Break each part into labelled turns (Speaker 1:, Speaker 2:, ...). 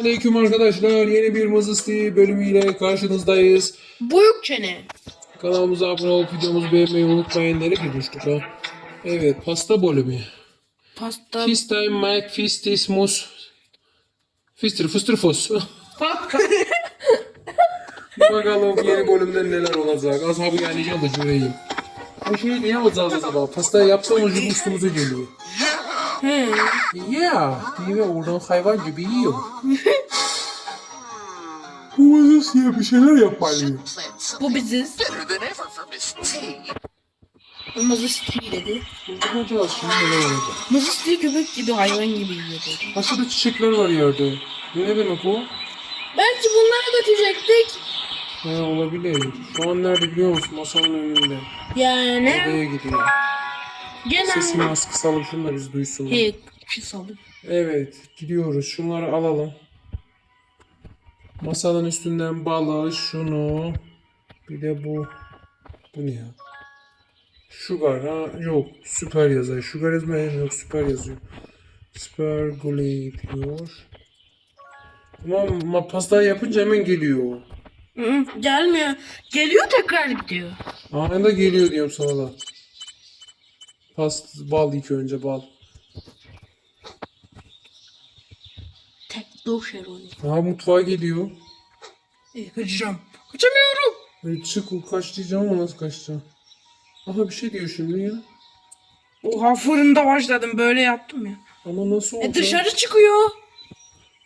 Speaker 1: Aleyküm arkadaşlar. Yeni bir Mızısti bölümüyle karşınızdayız.
Speaker 2: Büyük çene.
Speaker 1: Kanalımıza abone olup videomuzu beğenmeyi unutmayın. Nereye girmiştik ha? Evet pasta bölümü.
Speaker 2: Pasta.
Speaker 1: Fistime Mike Fistis Mus. Fistir fıstır fos. Bakalım yeni bölümde neler olacak. Ashabı yani canlı cüreyim. Bu şey ne yapacağız acaba? Pasta yaptığımız gibi üstümüze geliyor.
Speaker 2: He.
Speaker 1: Yeah, mi? Oradan hayvan gibi yiyor. Bu Mızısti'ye bir şeyler yapmalıyım.
Speaker 2: Bu biziz.
Speaker 3: T.
Speaker 2: Mızıstı dedi.
Speaker 1: Bakacağız şimdi neler olacak.
Speaker 2: Mızıstı köpek gibi hayvan gibi yiyor dedi.
Speaker 1: Aşağıda çiçekler var yerde. Ne demek o?
Speaker 2: Belki bunları dökecektik.
Speaker 1: He olabilir. Şu an nerede biliyor musun? Masanın önünde.
Speaker 2: Yani.
Speaker 1: Odaya gidiyor.
Speaker 2: Gene.
Speaker 1: Sesini az kısalım da biz duysunlar.
Speaker 2: Şey saldım.
Speaker 1: Evet gidiyoruz. Şunları alalım. Masanın üstünden balı, şunu. Bir de bu. Bu ne ya? Sugar ha? Yok. Süper yazıyor. Sugar yazmıyor. Yok süper yazıyor. Süper Glade diyor. Ama ma- pastayı yapınca hemen geliyor.
Speaker 2: Hı, Gelmiyor. Geliyor tekrar gidiyor.
Speaker 1: Anında geliyor diyorum sana da. Past bal ilk önce bal.
Speaker 2: Tek doğu şeroni.
Speaker 1: Aha mutfağa geliyor.
Speaker 2: İyi kaçacağım. Kaçamıyorum.
Speaker 1: E, çık kaç diyeceğim ama nasıl kaçacağım? Aha bir şey diyor şimdi ya.
Speaker 2: Oha fırında başladım böyle yaptım ya.
Speaker 1: Ama nasıl olacak?
Speaker 2: E dışarı çıkıyor.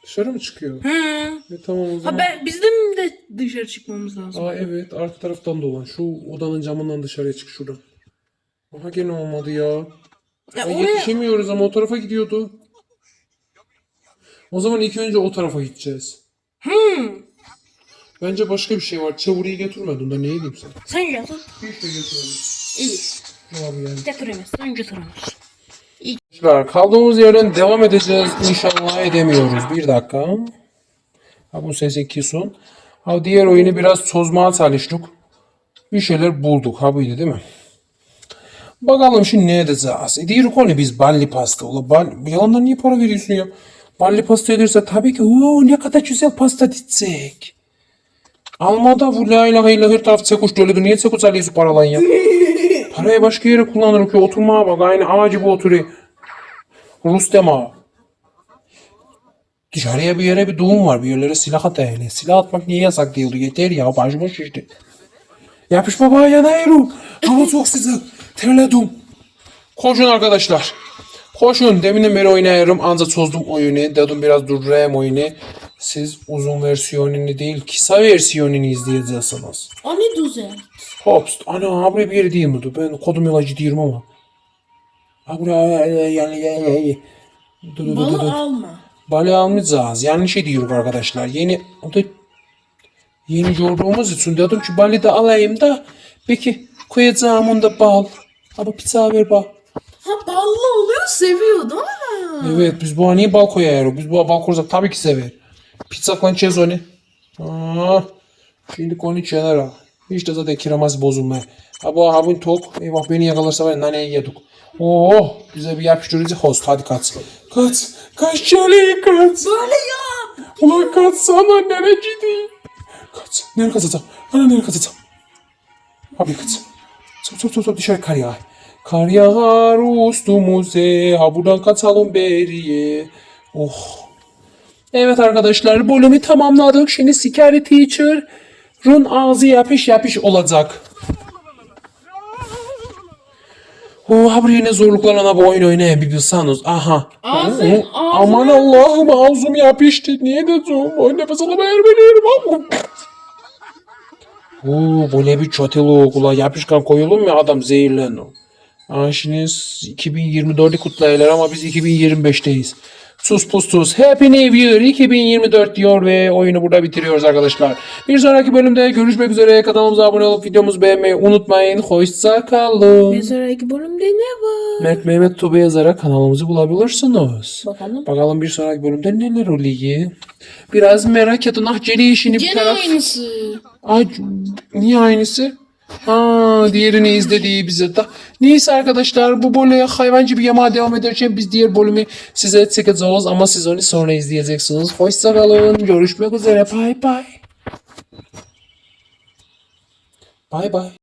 Speaker 1: Dışarı mı çıkıyor?
Speaker 2: Hı.
Speaker 1: E, tamam o zaman.
Speaker 2: Ha ben, bizim de dışarı çıkmamız lazım.
Speaker 1: Aa evet arka taraftan dolan. Şu odanın camından dışarıya çık şuradan. Aha gene olmadı ya.
Speaker 2: Ya
Speaker 1: Ay,
Speaker 2: oraya
Speaker 1: yetişemiyoruz ama o tarafa gidiyordu. O zaman ilk önce o tarafa gideceğiz.
Speaker 2: Hmm.
Speaker 1: Bence başka bir şey var. Çavuriyi götürmedin de ne diyeyim sen?
Speaker 2: Sen geldin.
Speaker 1: Hiç de götürmedim.
Speaker 2: İyi.
Speaker 1: Abi yani.
Speaker 2: Getiremezsin getiremezsin.
Speaker 1: Arkadaşlar kaldığımız yerden devam edeceğiz. İnşallah edemiyoruz. Bir dakika. Ha bu sesi kisun. Ha diğer oyunu biraz sozmaya çalıştık. Bir şeyler bulduk. Ha buydu değil mi? Bakalım şimdi ne edeceğiz? E diğer konu biz balli pasta. Ula bal, yalandan niye para veriyorsun ya? Balli pasta ederse tabii ki ooo ne kadar güzel pasta ditsek. Almada bu la ilahe illa her taraf sekuş doludu. Niye sekuş alıyorsun paralan ya? Parayı başka yere kullanırım ki oturmaya bak. Aynı ağacı gibi oturuyor. Rustem ağa. Dışarıya bir yere bir doğum var. Bir yerlere silah at hele. Silah atmak niye yasak değildi? Yeter ya. Başıma şişti. Yapışma bana yanıyorum. Hava çok sıcak. Terledim. Koşun arkadaşlar. Koşun. Deminden beri oynuyorum. Ancak çözdüm oyunu. Dedim biraz durdurayım oyunu. Siz uzun versiyonunu değil kısa versiyonunu izleyeceksiniz.
Speaker 2: O ne güzel.
Speaker 1: Hops. Ana buraya bir yeri değil mi? Ben kodum yolacı diyorum ama. Buraya yani yani Dur, dur, dur, dur, dur.
Speaker 2: Balı alma.
Speaker 1: Balığı almayacağız. Yanlış ediyoruz arkadaşlar. Yeni o da yeni yorduğumuz için dedim ki balığı da alayım da peki koyacağım onda bal. Ama pizza ver bal.
Speaker 2: Ha ballı oluyor seviyor değil mi?
Speaker 1: Evet biz bu niye bal koyuyoruz? Biz bu bal koyarsak tabii ki sever. Pizza içeceğiz onu. Aa, şimdi konu kenara. Hiç de zaten kiramaz bozulmaya. Ha bu abin tok. Eyvah beni yakalarsa var naneyi yedik. Oo bize bir yapıştırıcı host. Hadi kaç. Kaç. Kaç çöleği kaç.
Speaker 2: Böyle yap.
Speaker 1: Ulan kaçsana nereye gideyim? Kaç. Nereye kaçacağım? Ana nereye kaçacağım? Abi kaç. Çabuk çabuk çabuk dışarı kar yağar. Kar yağar üstümüze. Ha buradan kaçalım beriye. Oh. Evet arkadaşlar bölümü tamamladık. Şimdi Scary Teacher'ın ağzı yapış yapış olacak. Oh, ha buraya ne zorluklarla bu oyun oynayın bir bilseniz. Aha.
Speaker 2: Ağzı-
Speaker 1: Oo,
Speaker 2: ağzı-
Speaker 1: Aman Allah'ım ağzım yapıştı. Niye de zoom? Nefes alamayabilirim Oo, böyle bir çatılık ula yapışkan koyulur mu adam zehirleniyor. Aa, şimdi 2024'ü kutlayırlar ama biz 2025'teyiz. Sus pus sus. Happy New Year 2024 diyor ve oyunu burada bitiriyoruz arkadaşlar. Bir sonraki bölümde görüşmek üzere. Kanalımıza abone olup videomuzu beğenmeyi unutmayın. Hoşça kalın.
Speaker 2: Bir sonraki bölümde ne var?
Speaker 1: Mert Mehmet Tuba yazarak kanalımızı bulabilirsiniz.
Speaker 2: Bakalım.
Speaker 1: Bakalım bir sonraki bölümde neler oluyor. Biraz merak edin. Ah Celi işini bir
Speaker 2: Gene
Speaker 1: taraf.
Speaker 2: aynısı.
Speaker 1: Ay, niye aynısı? Ha, diğerini izlediği bize da. Neyse arkadaşlar bu böyle hayvancı bir yamağa devam ederken biz diğer bölümü size çekeceğiz ama siz onu sonra izleyeceksiniz. Hoşçakalın. Görüşmek üzere. Bye bye. Bye bye.